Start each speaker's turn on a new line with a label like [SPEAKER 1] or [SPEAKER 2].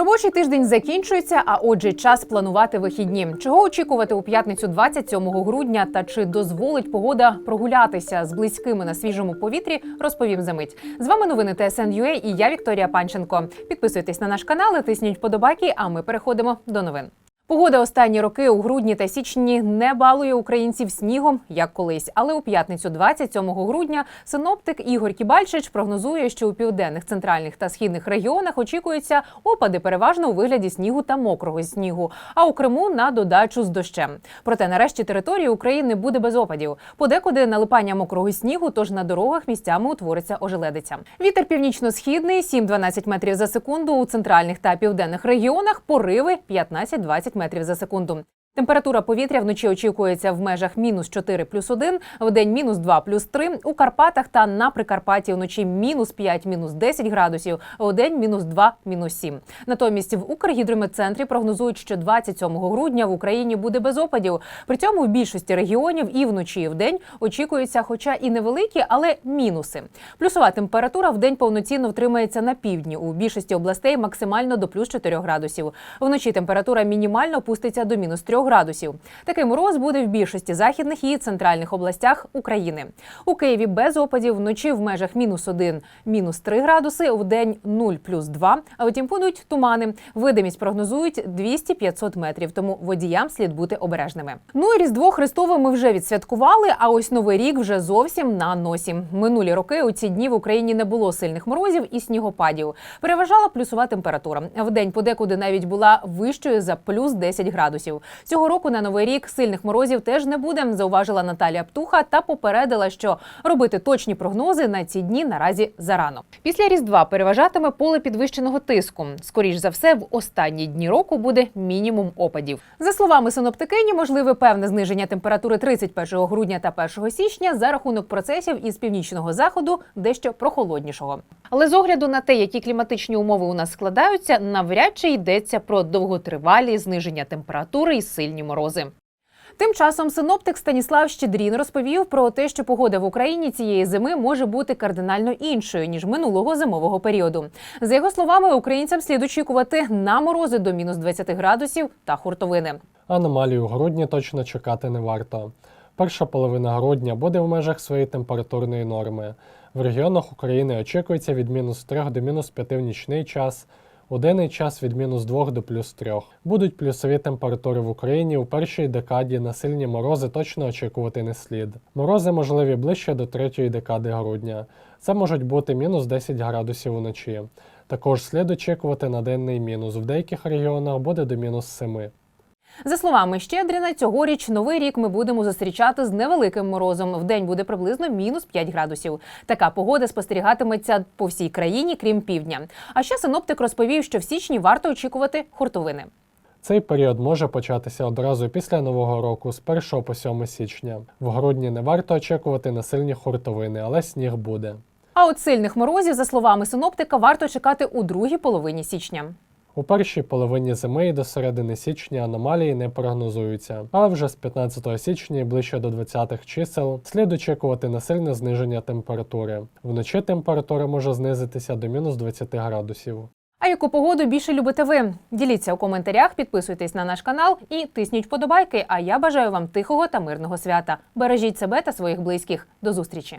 [SPEAKER 1] Робочий тиждень закінчується, а отже, час планувати вихідні. Чого очікувати у п'ятницю 27 грудня та чи дозволить погода прогулятися з близькими на свіжому повітрі? Розповім за мить. З вами новини ТСН.UA і я Вікторія Панченко. Підписуйтесь на наш канал, тисніть подобайки, а ми переходимо до новин. Погода останні роки у грудні та січні не балує українців снігом, як колись. Але у п'ятницю, 27 грудня, синоптик Ігор Кібальчич прогнозує, що у південних, центральних та східних регіонах очікуються опади переважно у вигляді снігу та мокрого снігу, а у Криму на додачу з дощем. Проте нарешті території України буде без опадів. Подекуди налипання мокрого снігу, тож на дорогах місцями утвориться ожеледиця. Вітер північно-східний 7-12 метрів за секунду у центральних та південних регіонах. Пориви 15-20 метрів за секунду. Температура повітря вночі очікується в межах мінус 4 плюс 1, в день мінус 2 плюс 3, у Карпатах та на Прикарпатті вночі мінус 5, мінус 10 градусів, а у день мінус 2, мінус 7. Натомість в Укргідрометцентрі прогнозують, що 27 грудня в Україні буде без опадів. При цьому в більшості регіонів і вночі, і в день очікуються, хоча і невеликі, але мінуси. Плюсова температура в день повноцінно втримається на півдні. У більшості областей максимально до плюс 4 градусів. Вночі температура мінімально опуститься до мінус 3 градусів. Такий мороз буде в більшості західних і центральних областях України. У Києві без опадів вночі в межах мінус 1, мінус 3 градуси, в день 0 плюс 2. А втім будуть тумани. Видимість прогнозують 200-500 метрів, тому водіям слід бути обережними. Ну і Різдво Христове ми вже відсвяткували, а ось Новий рік вже зовсім на носі. Минулі роки у ці дні в Україні не було сильних морозів і снігопадів. Переважала плюсова температура. В день подекуди навіть була вищою за плюс 10 градусів. Цього року на новий рік сильних морозів теж не буде, зауважила Наталія Птуха та попередила, що робити точні прогнози на ці дні наразі зарано. Після різдва переважатиме поле підвищеного тиску. Скоріш за все, в останні дні року буде мінімум опадів. За словами синоптикині, можливе певне зниження температури 31 грудня та 1 січня за рахунок процесів із північного заходу дещо прохолоднішого. Але з огляду на те, які кліматичні умови у нас складаються, навряд чи йдеться про довготривалі зниження температури і сильні морози. Тим часом синоптик Станіслав Щедрін розповів про те, що погода в Україні цієї зими може бути кардинально іншою ніж минулого зимового періоду. За його словами, українцям слід очікувати на морози до мінус 20 градусів та хуртовини.
[SPEAKER 2] Аномалій у грудні точно чекати не варто. Перша половина грудня буде в межах своєї температурної норми. В регіонах України очікується від мінус 3 до мінус 5 в нічний час, у денний час від мінус 2 до плюс 3. Будуть плюсові температури в Україні у першій декаді на сильні морози точно очікувати не слід. Морози можливі ближче до третьої декади грудня. Це можуть бути мінус 10 градусів уночі. Також слід очікувати на денний мінус. В деяких регіонах буде до мінус 7.
[SPEAKER 1] За словами Щедріна, цьогоріч новий рік ми будемо зустрічати з невеликим морозом. В день буде приблизно мінус 5 градусів. Така погода спостерігатиметься по всій країні, крім півдня. А ще синоптик розповів, що в січні варто очікувати хуртовини.
[SPEAKER 2] Цей період може початися одразу після нового року, з 1 по 7 січня. В грудні не варто очікувати на сильні хуртовини, але сніг буде.
[SPEAKER 1] А от сильних морозів, за словами синоптика, варто чекати у другій половині січня.
[SPEAKER 2] У першій половині зими і до середини січня аномалії не прогнозуються, але вже з 15 січня і ближче до 20-х чисел слід очікувати на сильне зниження температури. Вночі температура може знизитися до мінус 20 градусів.
[SPEAKER 1] А яку погоду більше любите ви? Діліться у коментарях, підписуйтесь на наш канал і тисніть вподобайки. А я бажаю вам тихого та мирного свята. Бережіть себе та своїх близьких. До зустрічі!